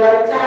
lugar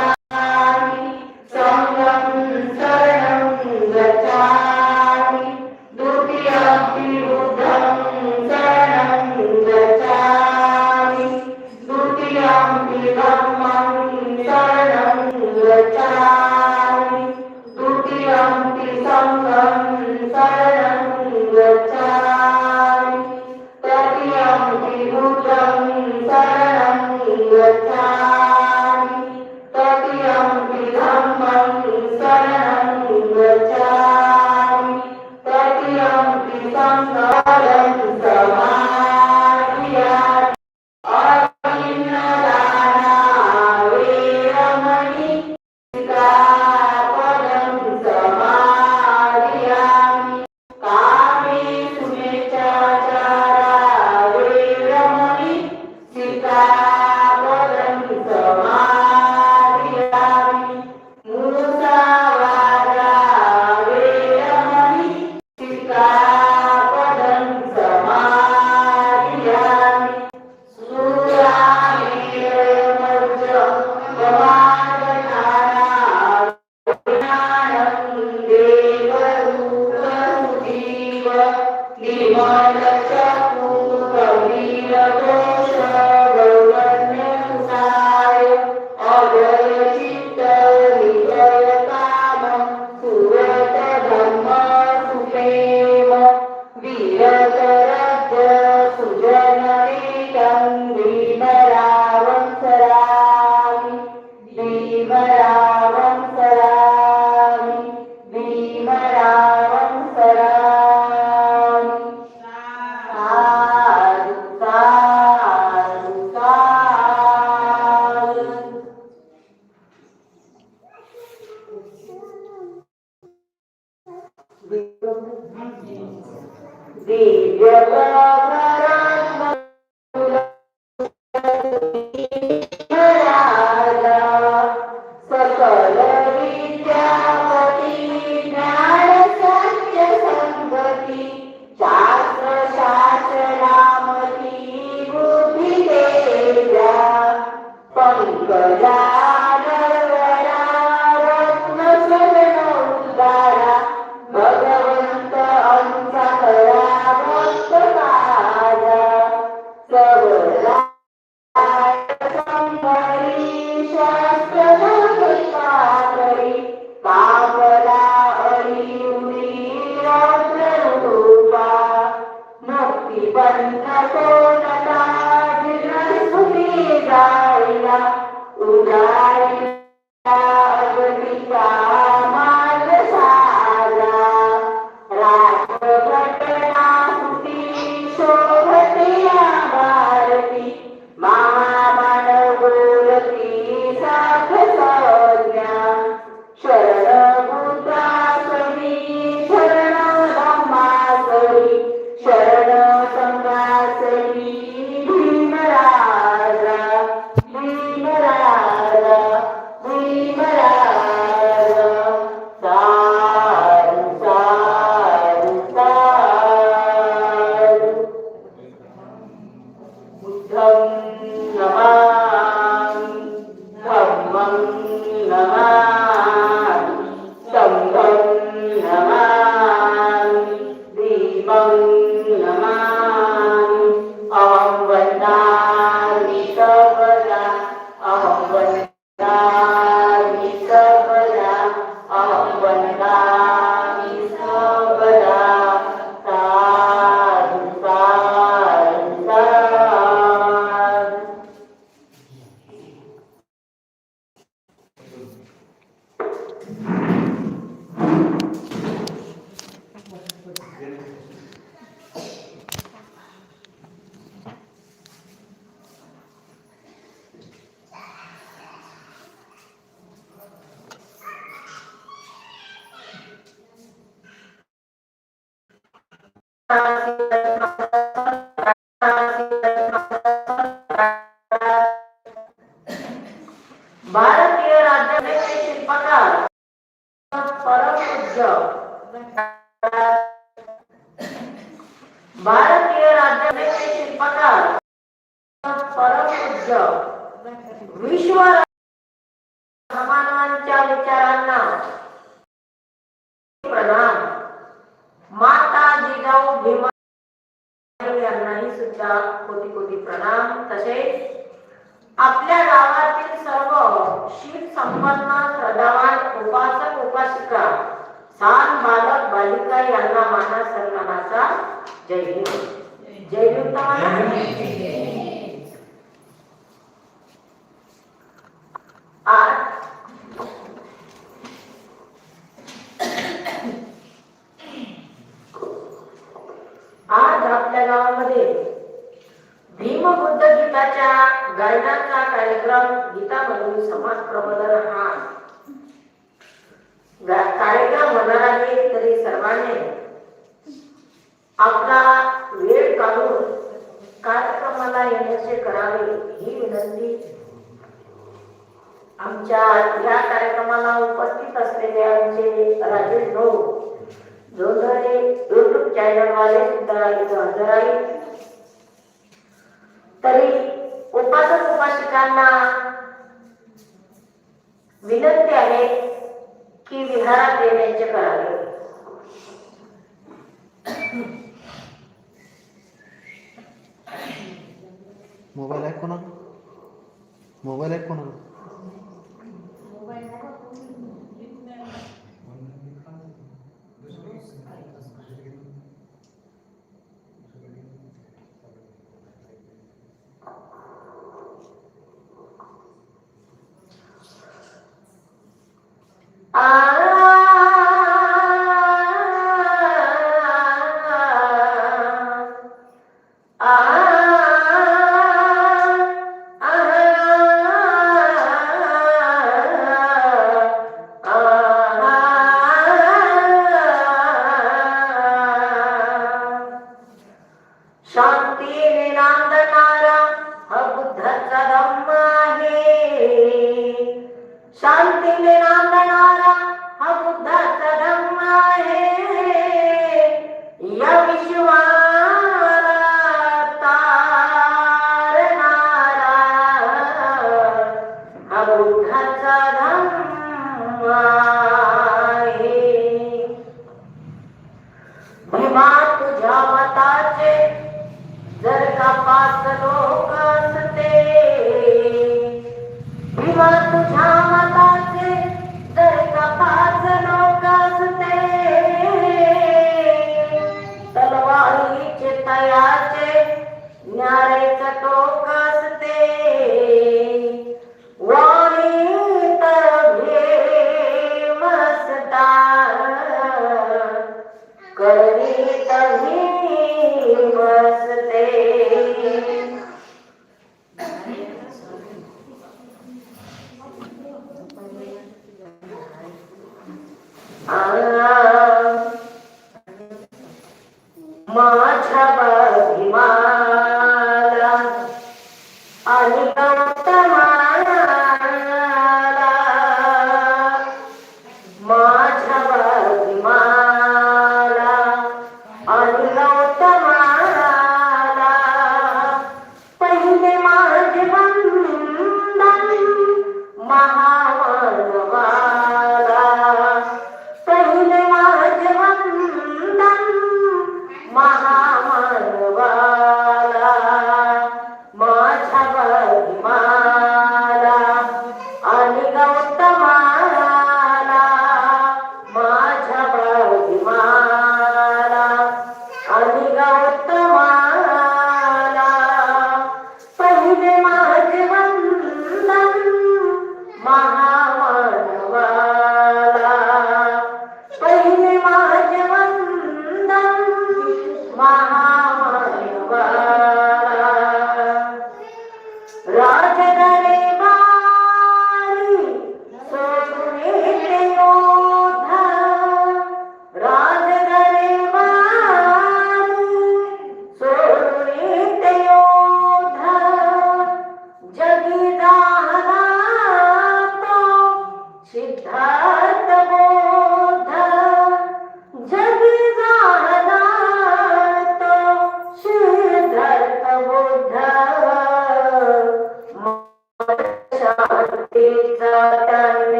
पंथ कोणता गिरण सुभेदा السماء भारतीय राज्य शिल्पकार. परमपूज्य भारतीय राज्य शिल्पकार. परमपूज्य विश्व समानांच्या विचारांना. प्रधान माता जिजाऊ भीमा यांनाही सुद्धा कोटी कोटी प्रणाम. तसेच आपल्या गावातील सर्व शील संपन्न श्रद्धावान उपासक उपासिका सान बालक बालिका यांना माना सन्मानाचा जय भीम जय तुम्हाला. आज आज आपल्या गावामध्ये भीम बुद्ध गीताच्या गायनाचा कार्यक्रम गीतामधून समाज प्रबोधन हा. कार्यक्रम होणार आहे तरी सर्वांनी आपला वेळ काढून कार्यक्रमाला येण्याचे करावे ही विनंती. आमच्या या कार्यक्रमाला उपस्थित असलेले आमचे राजेश भाऊ जोंधळे युट्यूब चॅनल वाले सुद्धा इथं हजर आहेत. तरी उपासक उपासिकांना विनंती आहे की विहारात येण्याचे करावे. मोबाईल आहे कोणा मोबाईल आहे कोणा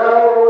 Hello.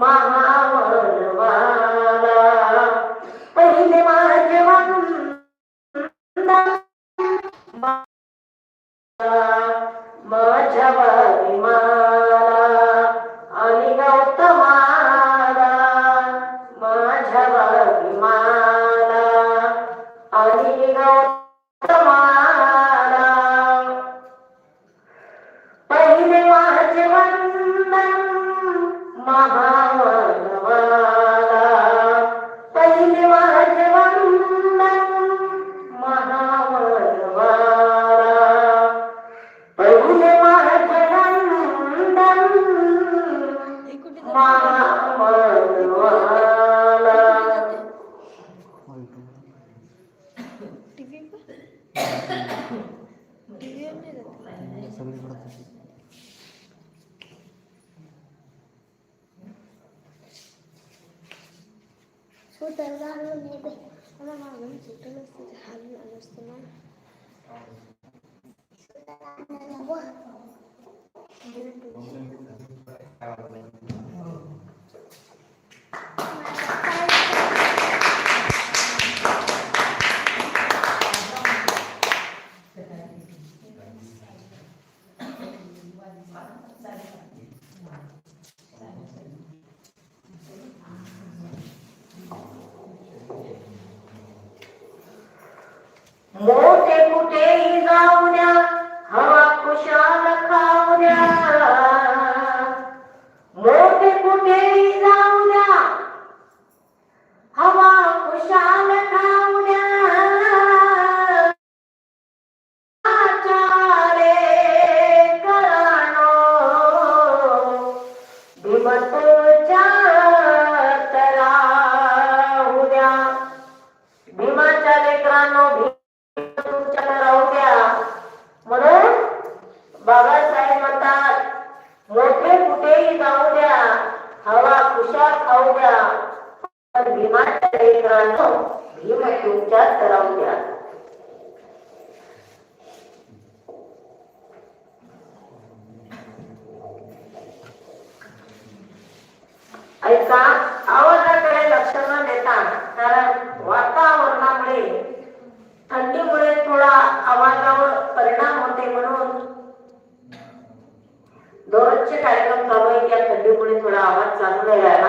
মা تذر به أنا ما ظننت الكلمة تتحمل الاستماع Thank you. तर भीमाच्या लेकरांनो भीम तुमच्या तरवून ऐका आवाजाकडे लक्ष न देता कारण वातावरणामुळे थंडीमुळे थोडा आवाजावर परिणाम होते म्हणून दररोजचे कार्यक्रम चालू आहे या थंडीमुळे थोडा आवाज चालू नाही राहिला